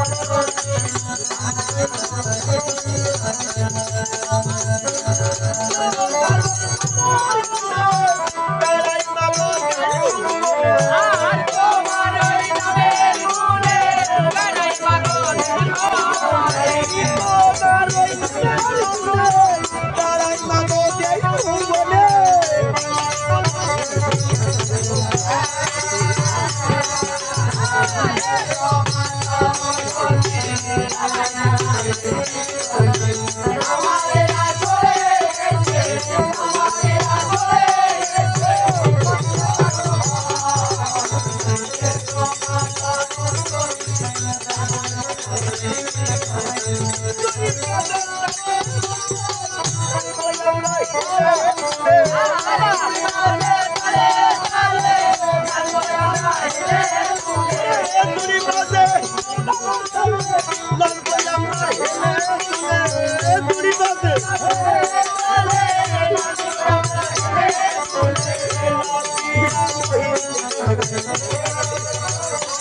Hare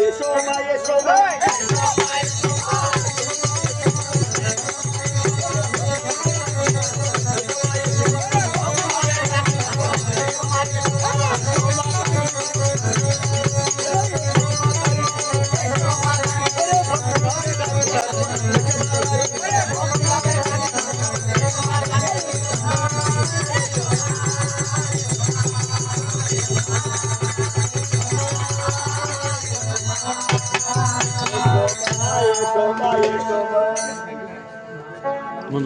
এসো মা এসো ভাই এসো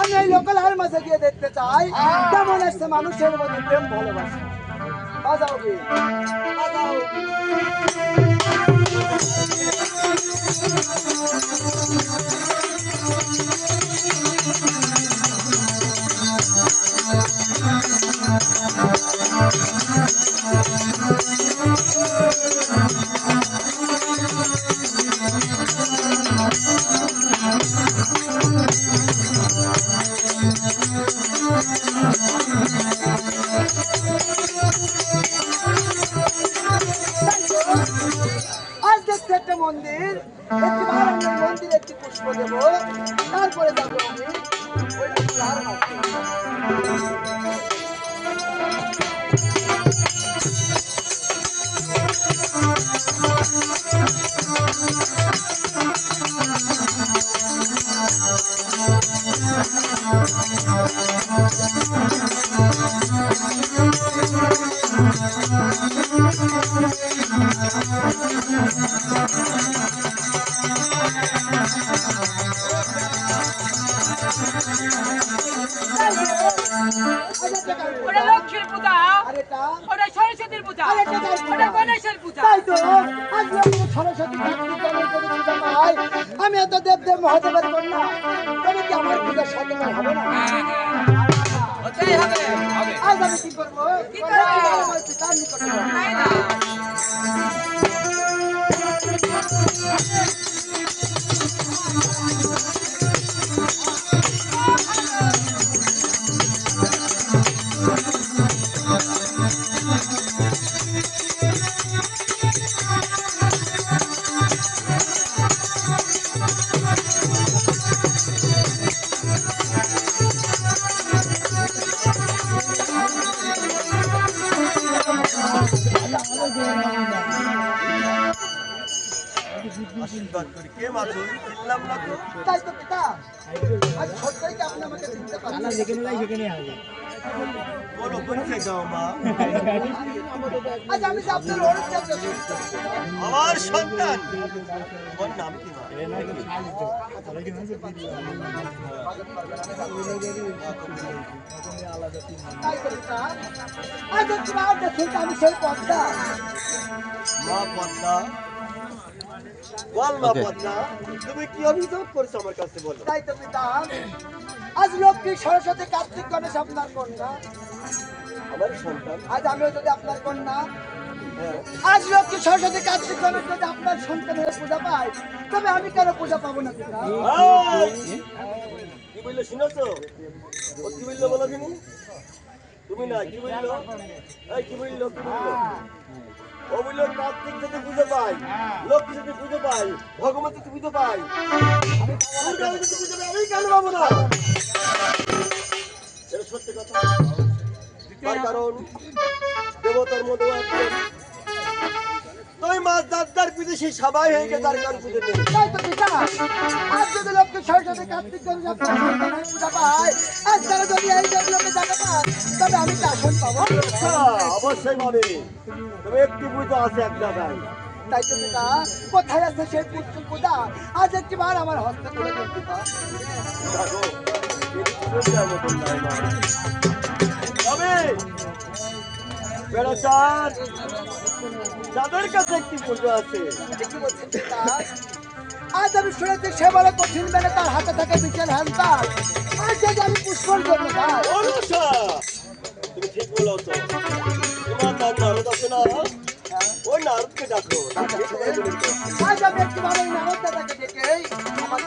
আমি এই লোকাল হার মাঝে গিয়ে দেখতে চাই কেমন আসছে মানুষের মধ্যে প্রেম ভালোবাসা? বাজাও কি বাজাও আজ মন্দির সরস্বতী আমি এত দেব দেব মহাদেবের কন্যা তবে কি আমার পূজার সাথে হবে না আজ আমি কি করব করি। কে মা তুই চিনলাম না তো। তাই তো পিতা। আজ ছোট্টই কি আপনি আমাকে চিনতে পারছেন। বলো পরিচয় দাও মা। আজ আমি যে আপনার অনুযায়ী আমার সন্তান। তোমার নাম কি মা? আজ আমি সেই পথটা মা পদ্মা। বল মা পদ্মা তুমি কি অভিযোগ করছ আমার কাছে বলো? তাই তো পিতা আজ লক্ষ্মী সরস্বতী কার্তিক গণেশ আপনার কন্যা। আমার সন্তান। আজ আমিও যদি আপনার কন্যা। হ্যাঁ। আজ লক্ষ্মী সরস্বতী কার্তিক গণেশ যদি আপনার সন্তান হয়ে পূজা পায় তবে আমি কেন পূজা পাবো না কি বলল শুনেছো? কি বলল বলো তুমি তুমি না কি বলল? কি বলল কি বলল? বলল কার্তিক যদি পুজো পাই লক্ষ্মী যদি পুজো পাই ভগবান যদি পুজো পাই আমি কেন পাবো না? এটা সত্যি কথা। কারণ দেবতার মধ্যে তুই মাছ দাদার বিদেশি সবাই হয়ে গেছে তার কারণ পুজো তাই তো পিতা আজ যদি লক্ষ্মী সরস্বতী কার্তিক আপনার সন্তান পূজা পায় আজ তারা যদি এই লোকে জায়গা পায় তবে আমি কি আসন পাবো। আচ্ছা, অবশ্যই পাবে তবে একটি পুজো আছে এক জায়গায়। তাই তো পিতা কোথায় আছে সেই পুত্র পূজা? আজ একটি বার আমার হস্তে তুলে দিন পিতা। তবে বেড়াচাঁদ, যাদের কাছে একটি পুজো আছে? আজ আমি শুনেছি সে বলে কঠিন মেনে তার হাতে থাকে বিশাল হ্যান্ডার আজ যদি আমি যাই অনুষা, তুমি ঠিক বলেছ। তোমার তার নারদ আছে না? ওই নারদকে ডাকো। আজ আমি একটি ওই নারদ দাদাকে ডেকে আমার